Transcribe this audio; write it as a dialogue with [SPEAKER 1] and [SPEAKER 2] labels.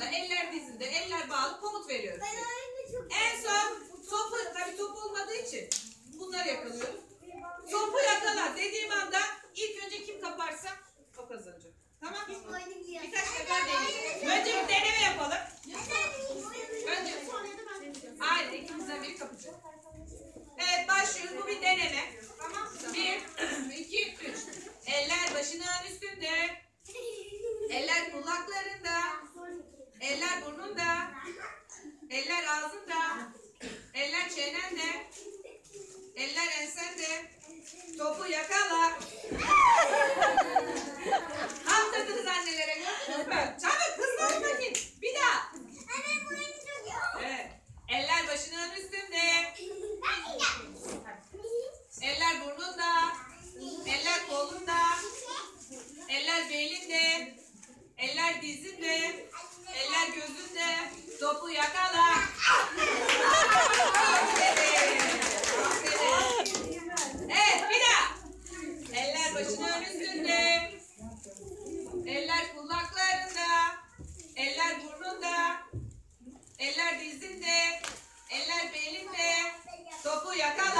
[SPEAKER 1] anda eller dizinde, eller bağlı komut veriyoruz.
[SPEAKER 2] En son
[SPEAKER 1] topu, tabii top olmadığı için bunları yakalıyoruz.
[SPEAKER 2] Topu yakala
[SPEAKER 1] dediğim anda ilk önce kim kaparsa o kazanacak. Tamam mı?
[SPEAKER 2] Birkaç sefer deneyelim. Önce bir deneme
[SPEAKER 1] yapalım.
[SPEAKER 2] Önce
[SPEAKER 3] Hayır, ikimizden
[SPEAKER 1] biri kapacak. Evet, başlıyoruz. Bu bir deneme. Tamam mı? Bir, iki, üç. Eller başının üstünde.
[SPEAKER 2] Eller
[SPEAKER 1] kulaklarında. Eller ağzında. Eller çenende. Eller ensende. Topu yakala. Atladınız annelere gördünüz mü? Çabuk hızlı bakayım. Bir daha. Evet. Eller başının üstünde. Eller burnunda.
[SPEAKER 2] Eller kolunda.
[SPEAKER 1] Eller belinde. Eller dizinde.
[SPEAKER 2] Eller gözünde
[SPEAKER 1] yakala. Aferin. Evet bir daha. Eller başının üstünde. Eller kulaklarında. Eller burnunda. Eller dizinde. Eller belinde. Topu yakala.